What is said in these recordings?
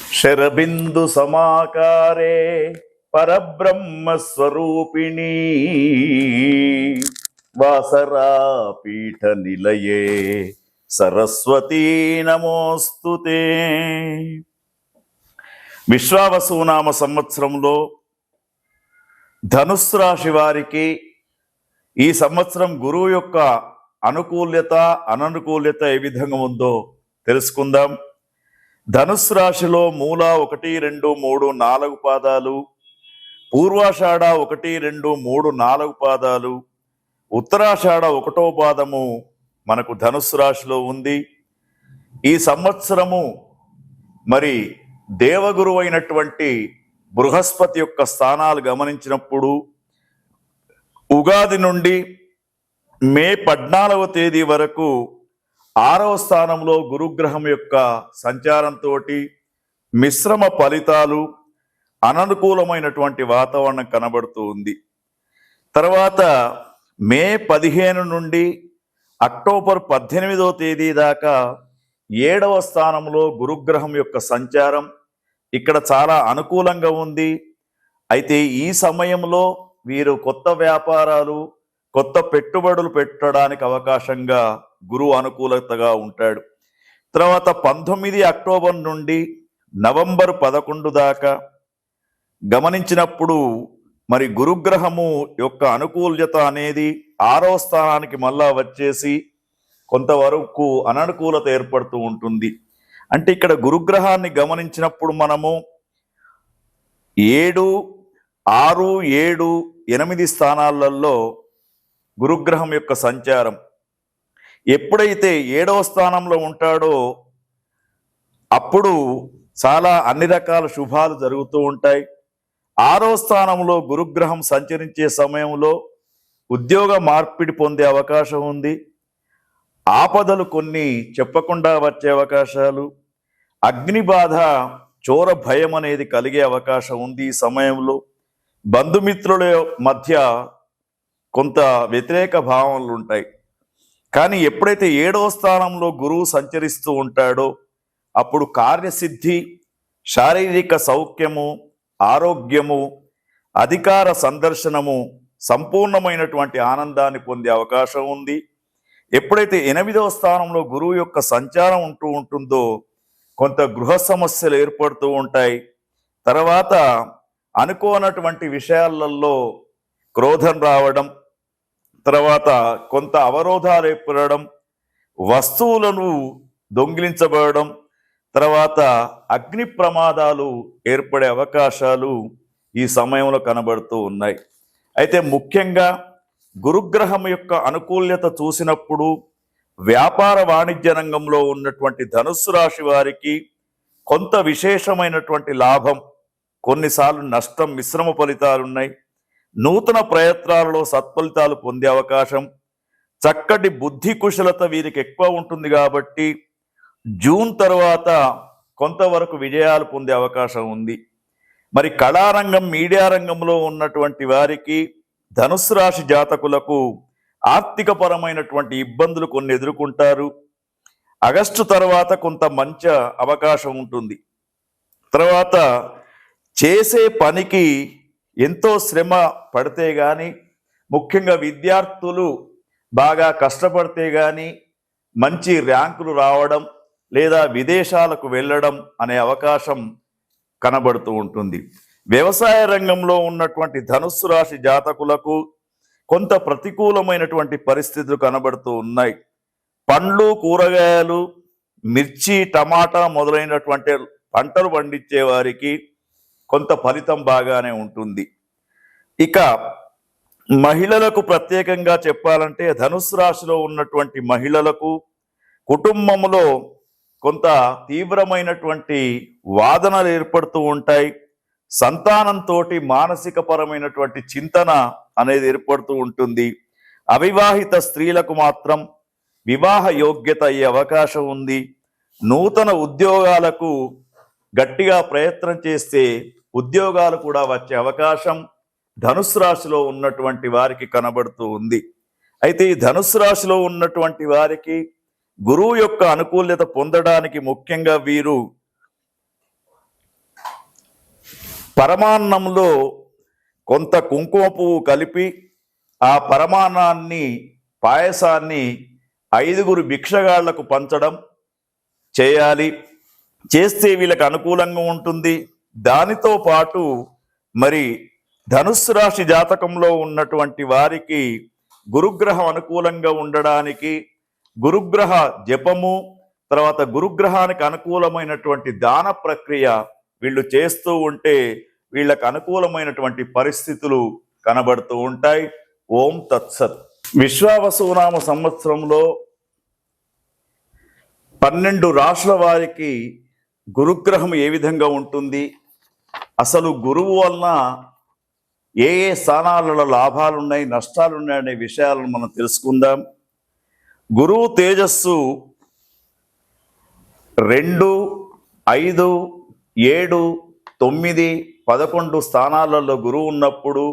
శరబిందు సమాకారే పరబ్రహ్మస్వరూపిణీ వాసరాపీఠ వాసరా పీఠ నిలయే. సరస్వతీ నమోస్తు విశ్వావసునామ సంవత్సరంలో ధనుస్సు రాశి వారికి ఈ సంవత్సరం గురువు యొక్క అనుకూల్యత అననుకూల్యత ఏ విధంగా ఉందో తెలుసుకుందాం. ధనుస్సు రాశిలో మూల ఒకటి రెండు మూడు నాలుగు పాదాలు పూర్వాషాఢ ఒకటి రెండు మూడు నాలుగు పాదాలు ఉత్తరాషాఢ ఒకటో పాదము మనకు ధనుస్సు రాశిలో ఉంది. ఈ సంవత్సరము మరి దేవగురు అయినటువంటి బృహస్పతి యొక్క స్థానాలు గమనించినప్పుడు ఉగాది నుండి మే పద్నాలుగవ తేదీ వరకు ఆరవ స్థానంలో గురుగ్రహం యొక్క సంచారంతో మిశ్రమ ఫలితాలు అననుకూలమైనటువంటి వాతావరణం కనబడుతూ ఉంది. తర్వాత మే పదిహేను నుండి అక్టోబర్ పద్దెనిమిదవ తేదీ దాకా ఏడవ స్థానంలో గురుగ్రహం యొక్క సంచారం ఇక్కడ చాలా అనుకూలంగా ఉంది. అయితే ఈ సమయంలో వీరు కొత్త వ్యాపారాలు కొత్త పెట్టుబడులు పెట్టడానికి అవకాశంగా గురువు అనుకూలతగా ఉంటాడు. తర్వాత పంతొమ్మిది అక్టోబర్ నుండి నవంబర్ పదకొండు దాకా గమనించినప్పుడు మరి గురుగ్రహము యొక్క అనుకూల్యత అనేది ఆరో స్థానానికి మళ్ళా వచ్చేసి కొంతవరకు అననుకూలత ఏర్పడుతూ ఉంటుంది. అంటే ఇక్కడ గురుగ్రహాన్ని గమనించినప్పుడు మనము ఏడు ఆరు ఏడు ఎనిమిది స్థానాలలో గురుగ్రహం యొక్క సంచారం ఎప్పుడైతే ఏడవ స్థానంలో ఉంటాడో అప్పుడు చాలా అన్ని రకాల శుభాలు జరుగుతూ ఉంటాయి. ఆరో స్థానంలో గురుగ్రహం సంచరించే సమయంలో ఉద్యోగ మార్పిడి పొందే అవకాశం ఉంది. ఆపదలు కొన్ని చెప్పకుండా వచ్చే అవకాశాలు అగ్ని బాధ చోర భయం అనేది కలిగే అవకాశం ఉంది ఈ సమయంలో. బంధుమిత్రుల మధ్య కొంత వ్యతిరేక భావనలు ఉంటాయి. కానీ ఎప్పుడైతే ఏడవ స్థానంలో గురువు సంచరిస్తూ ఉంటాడో అప్పుడు కార్యసిద్ధి శారీరక సౌఖ్యము ఆరోగ్యము అధికార సందర్శనము సంపూర్ణమైనటువంటి ఆనందాన్ని పొందే అవకాశం ఉంది. ఎప్పుడైతే ఎనిమిదవ స్థానంలో గురువు యొక్క సంచారం ఉంటూ ఉంటుందో కొంత గృహ సమస్యలు ఏర్పడుతూ ఉంటాయి. తర్వాత అనుకోనటువంటి విషయాలలో క్రోధం రావడం తర్వాత కొంత అవరోధాలు ఏర్పడడం వస్తువులను దొంగిలించబడడం తర్వాత అగ్ని ప్రమాదాలు ఏర్పడే అవకాశాలు ఈ సమయంలో కనబడుతూ ఉన్నాయి. అయితే ముఖ్యంగా గురుగ్రహం యొక్క అనుకూల్యత చూసినప్పుడు వ్యాపార వాణిజ్య రంగంలో ఉన్నటువంటి ధనుస్సు రాశి వారికి కొంత విశేషమైనటువంటి లాభం కొన్నిసార్లు నష్టం మిశ్రమ ఫలితాలు ఉన్నాయి. నూతన ప్రయత్నాలలో సత్ఫలితాలు పొందే అవకాశం చక్కటి బుద్ధి కుశలత వీరికి ఎక్కువ ఉంటుంది కాబట్టి జూన్ తర్వాత కొంతవరకు విజయాలు పొందే అవకాశం ఉంది. మరి కళారంగం మీడియా రంగంలో ఉన్నటువంటి వారికి ధనుసు రాశి జాతకులకు ఆర్థిక పరమైనటువంటి ఇబ్బందులు కొన్ని ఎదుర్కొంటారు. ఆగస్టు తర్వాత కొంత మంచి అవకాశం ఉంటుంది. తర్వాత చేసే పనికి ఎంతో శ్రమ పడితే కానీ ముఖ్యంగా విద్యార్థులు బాగా కష్టపడితే కానీ మంచి ర్యాంకులు రావడం లేదా విదేశాలకు వెళ్ళడం అనే అవకాశం కనబడుతూ ఉంటుంది. వ్యవసాయ రంగంలో ఉన్నటువంటి ధనుస్సు రాశి జాతకులకు కొంత ప్రతికూలమైనటువంటి పరిస్థితులు కనబడుతూ ఉన్నాయి. పండ్లు కూరగాయలు మిర్చి టమాటా మొదలైనటువంటి పంటలు పండించే వారికి కొంత ఫలితం బాగానే ఉంటుంది. ఇక మహిళలకు ప్రత్యేకంగా చెప్పాలంటే ధనుసు రాశిలో ఉన్నటువంటి మహిళలకు కుటుంబంలో కొంత తీవ్రమైనటువంటి వాదనలు ఏర్పడుతూ ఉంటాయి. సంతానంతో మానసిక పరమైనటువంటి చింతన అనేది ఏర్పడుతూ ఉంటుంది. అవివాహిత స్త్రీలకు మాత్రం వివాహ యోగ్యత అయ్యే అవకాశం ఉంది. నూతన ఉద్యోగాలకు గట్టిగా ప్రయత్నం చేస్తే ఉద్యోగాలు కూడా వచ్చే అవకాశం ధనుసు రాశిలో ఉన్నటువంటి వారికి కనబడుతూ ఉంది. అయితే ఈ ధనుసు రాశిలో ఉన్నటువంటి వారికి గురువు యొక్క అనుకూల్యత పొందడానికి ముఖ్యంగా వీరు పరమాన్నంలో కొంత కుంకుమ పువ్వు కలిపి ఆ పరమాన్నాన్ని పాయసాన్ని ఐదుగురు భిక్షగాళ్ళకు పంచడం చేయాలి. చేస్తే వీళ్ళకి అనుకూలంగా ఉంటుంది. దానితో పాటు మరి ధనుస్సు రాశి జాతకంలో ఉన్నటువంటి వారికి గురుగ్రహం అనుకూలంగా ఉండడానికి గురుగ్రహ జపము తర్వాత గురుగ్రహానికి అనుకూలమైనటువంటి దాన ప్రక్రియ వీళ్ళు చేస్తూ ఉంటే వీళ్ళకి అనుకూలమైనటువంటి పరిస్థితులు కనబడుతూ ఉంటాయి. ఓం తత్సత్. విశ్వావసునామ సంవత్సరంలో పన్నెండు రాష్ట్రాల వారికి గురుగ్రహం ఏ విధంగా ఉంటుంది? అసలు గురువు వలన ఏ ఏ స్థానాలలో లాభాలు ఉన్నాయి నష్టాలు ఉన్నాయి అనే విషయాలను మనం తెలుసుకుందాం. గురువు తేజస్సు రెండు ఐదు ఏడు తొమ్మిది పదకొండు స్థానాలలో గురువు ఉన్నప్పుడు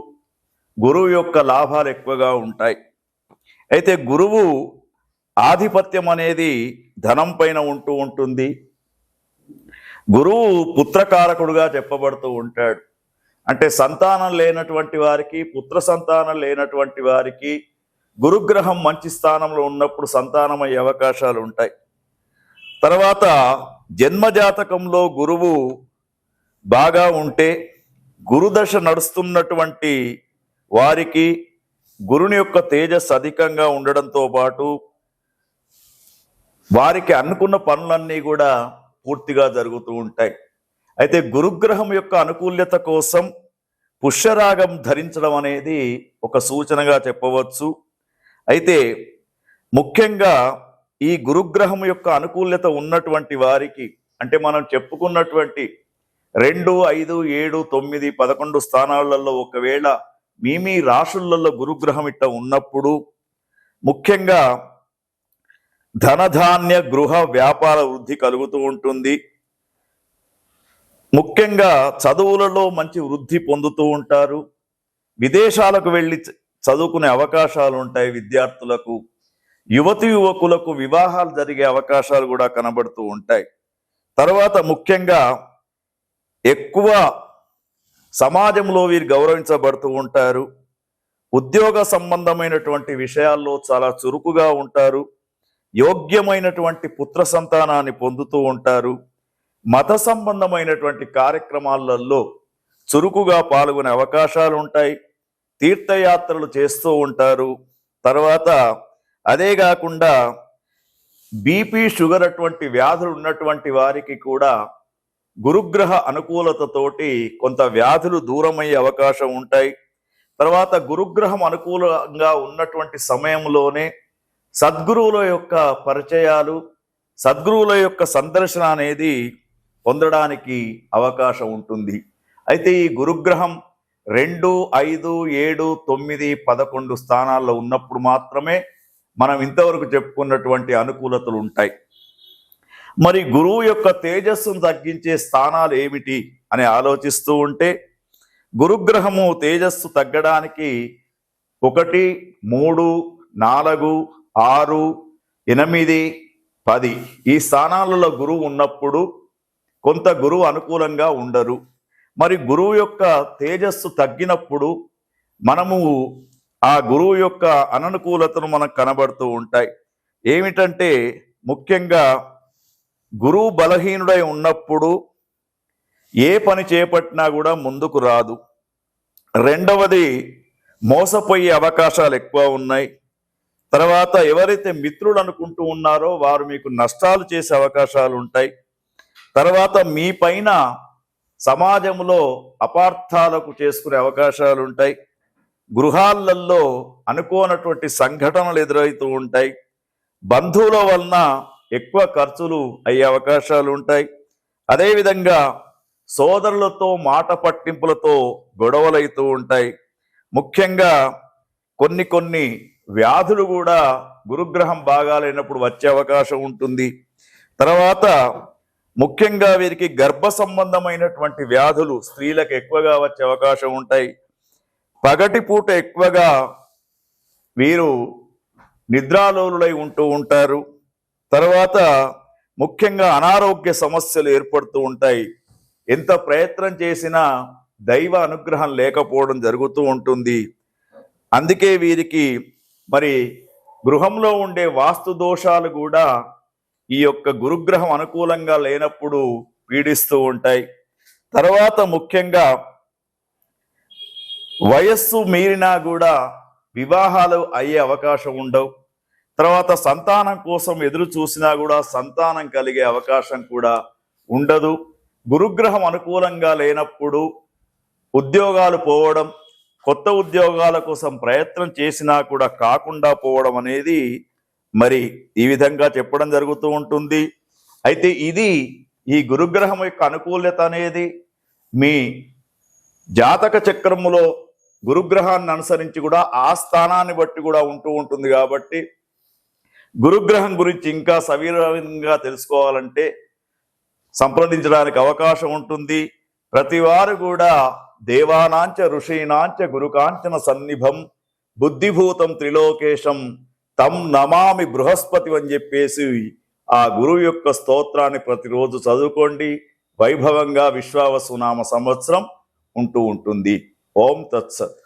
గురువు యొక్క లాభాలు ఎక్కువగా ఉంటాయి. అయితే గురువు ఆధిపత్యం అనేది ధనం పైన ఉంటూ ఉంటుంది. గురువు పుత్రకారకుడుగా చెప్పబడుతూ ఉంటాడు. అంటే సంతానం లేనటువంటి వారికి పుత్ర సంతానం లేనటువంటి వారికి గురుగ్రహం మంచి స్థానంలో ఉన్నప్పుడు సంతానమయ్యే అవకాశాలు ఉంటాయి. తర్వాత జన్మజాతకంలో గురువు బాగా ఉంటే గురుదశ నడుస్తున్నటువంటి వారికి గురుని యొక్క తేజస్ అధికంగా ఉండడంతో పాటు వారికి అనుకున్న పనులన్నీ కూడా పూర్తిగా జరుగుతూ ఉంటాయి. అయితే గురుగ్రహం యొక్క అనుకూల్యత కోసం పుష్యరాగం ధరించడం అనేది ఒక సూచనగా చెప్పవచ్చు. అయితే ముఖ్యంగా ఈ గురుగ్రహం యొక్క అనుకూల్యత ఉన్నటువంటి వారికి అంటే మనం చెప్పుకున్నటువంటి రెండు ఐదు ఏడు తొమ్మిది పదకొండు స్థానాలలో ఒకవేళ మీ మీ రాశులలో గురుగ్రహం ఇట్ట ఉన్నప్పుడు ముఖ్యంగా ధనధాన్య గృహ వ్యాపార వృద్ధి కలుగుతూ ఉంటుంది. ముఖ్యంగా చదువులలో మంచి వృద్ధి పొందుతూ ఉంటారు. విదేశాలకు వెళ్ళి చ- చదువుకునే అవకాశాలు ఉంటాయి విద్యార్థులకు. యువతి యువకులకు వివాహాలు జరిగే అవకాశాలు కూడా కనబడుతూ ఉంటాయి. తర్వాత ముఖ్యంగా ఎక్కువ సమాజంలో వీరు గౌరవించబడుతూ ఉంటారు. ఉద్యోగ సంబంధమైనటువంటి విషయాల్లో చాలా చురుకుగా ఉంటారు. యోగ్యమైనటువంటి పుత్ర సంతానాన్ని పొందుతూ ఉంటారు. మత సంబంధమైనటువంటి కార్యక్రమాలలో చురుకుగా పాల్గొనే అవకాశాలు ఉంటాయి తీర్థయాత్రలు చేస్తూ ఉంటారు. తర్వాత అదే కాకుండా బీపీ షుగర్ అటువంటి వ్యాధులు ఉన్నటువంటి వారికి కూడా గురుగ్రహ అనుకూలతతోటి కొంత వ్యాధులు దూరమయ్యే అవకాశం ఉంటాయి. తర్వాత గురుగ్రహం అనుకూలంగా ఉన్నటువంటి సమయంలోనే సద్గురువుల యొక్క పరిచయాలు సద్గురువుల యొక్క సందర్శన అనేది పొందడానికి అవకాశం ఉంటుంది. అయితే ఈ గురుగ్రహం రెండు ఐదు ఏడు తొమ్మిది పదకొండు స్థానాల్లో ఉన్నప్పుడు మాత్రమే మనం ఇంతవరకు చెప్పుకున్నటువంటి అనుకూలతలు ఉంటాయి. మరి గురువు యొక్క తేజస్సును తగ్గించే స్థానాలు ఏమిటి అని ఆలోచిస్తూ ఉంటే గురుగ్రహము తేజస్సు తగ్గడానికి ఒకటి మూడు నాలుగు ఆరు ఎనిమిది పది. ఈ స్థానాలలో గురువు ఉన్నప్పుడు కొంత గురువు అనుకూలంగా ఉండరు. మరి గురువు యొక్క తేజస్సు తగ్గినప్పుడు మనము ఆ గురువు యొక్క అననుకూలతను మనకు కనబడుతూ ఉంటాయి. ఏమిటంటే ముఖ్యంగా గురువు బలహీనుడై ఉన్నప్పుడు ఏ పని చేపట్టినా కూడా ముందుకు రాదు. రెండవది మోసపోయే అవకాశాలు ఎక్కువ ఉన్నాయి. తర్వాత ఎవరైతే మిత్రులు అనుకుంటూ ఉన్నారో వారు మీకు నష్టాలు చేసే అవకాశాలు ఉంటాయి. తర్వాత మీ పైన సమాజంలో అపార్థాలకు చేసుకునే అవకాశాలు ఉంటాయి. గృహాలలో అనుకోనటువంటి సంఘటనలు ఎదురవుతూ ఉంటాయి. బంధువుల వలన ఎక్కువ ఖర్చులు అయ్యే అవకాశాలు ఉంటాయి. అదేవిధంగా సోదరులతో మాట పట్టింపులతో గొడవలైతూ ఉంటాయి. ముఖ్యంగా కొన్ని కొన్ని వ్యాధులు కూడా గురుగ్రహం బాగాలేనప్పుడు వచ్చే అవకాశం ఉంటుంది. తర్వాత ముఖ్యంగా వీరికి గర్భ సంబంధమైనటువంటి వ్యాధులు స్త్రీలకు ఎక్కువగా వచ్చే అవకాశం ఉంటాయి. పగటి పూట ఎక్కువగా వీరు నిద్రాలోలులై ఉంటూ ఉంటారు. తర్వాత ముఖ్యంగా అనారోగ్య సమస్యలు ఏర్పడుతూ ఉంటాయి. ఎంత ప్రయత్నం చేసినా దైవ అనుగ్రహం లేకపోవడం జరుగుతూ ఉంటుంది. అందుకే వీరికి మరి గృహంలో ఉండే వాస్తు దోషాలు కూడా ఈ యొక్క గురుగ్రహం అనుకూలంగా లేనప్పుడు పీడిస్తూ ఉంటాయి. తర్వాత ముఖ్యంగా వయస్సు మీరినా కూడా వివాహాలు అయ్యే అవకాశం ఉండవు. తర్వాత సంతానం కోసం ఎదురు చూసినా కూడా సంతానం కలిగే అవకాశం కూడా ఉండదు. గురుగ్రహం అనుకూలంగా లేనప్పుడు ఉద్యోగాలు పోవడం కొత్త ఉద్యోగాల కోసం ప్రయత్నం చేసినా కూడా కాకుండా పోవడం అనేది మరి ఈ విధంగా చెప్పడం జరుగుతూ ఉంటుంది. అయితే ఇది ఈ గురుగ్రహం యొక్క అనుకూలత అనేది మీ జాతక చక్రములో గురుగ్రహాన్ని అనుసరించి కూడా ఆ స్థానాన్ని బట్టి కూడా ఉంటూ ఉంటుంది కాబట్టి గురుగ్రహం గురించి ఇంకా సవీరంగా తెలుసుకోవాలంటే సంప్రదించడానికి అవకాశం ఉంటుంది. ప్రతివారు కూడా దేవానాంచ ఋషీనాంచ గురుకాంచన సన్నిభం బుద్ధిభూతం త్రిలోకేశం తం నమామి బృహస్పతి అని చెప్పేసి ఆ గురువు యొక్క స్తోత్రాన్ని ప్రతిరోజు చదువుకోండి. వైభవంగా విశ్వావసునామ సంవత్సరం ఉంటూ ఉంటుంది. ఓం తత్సత్.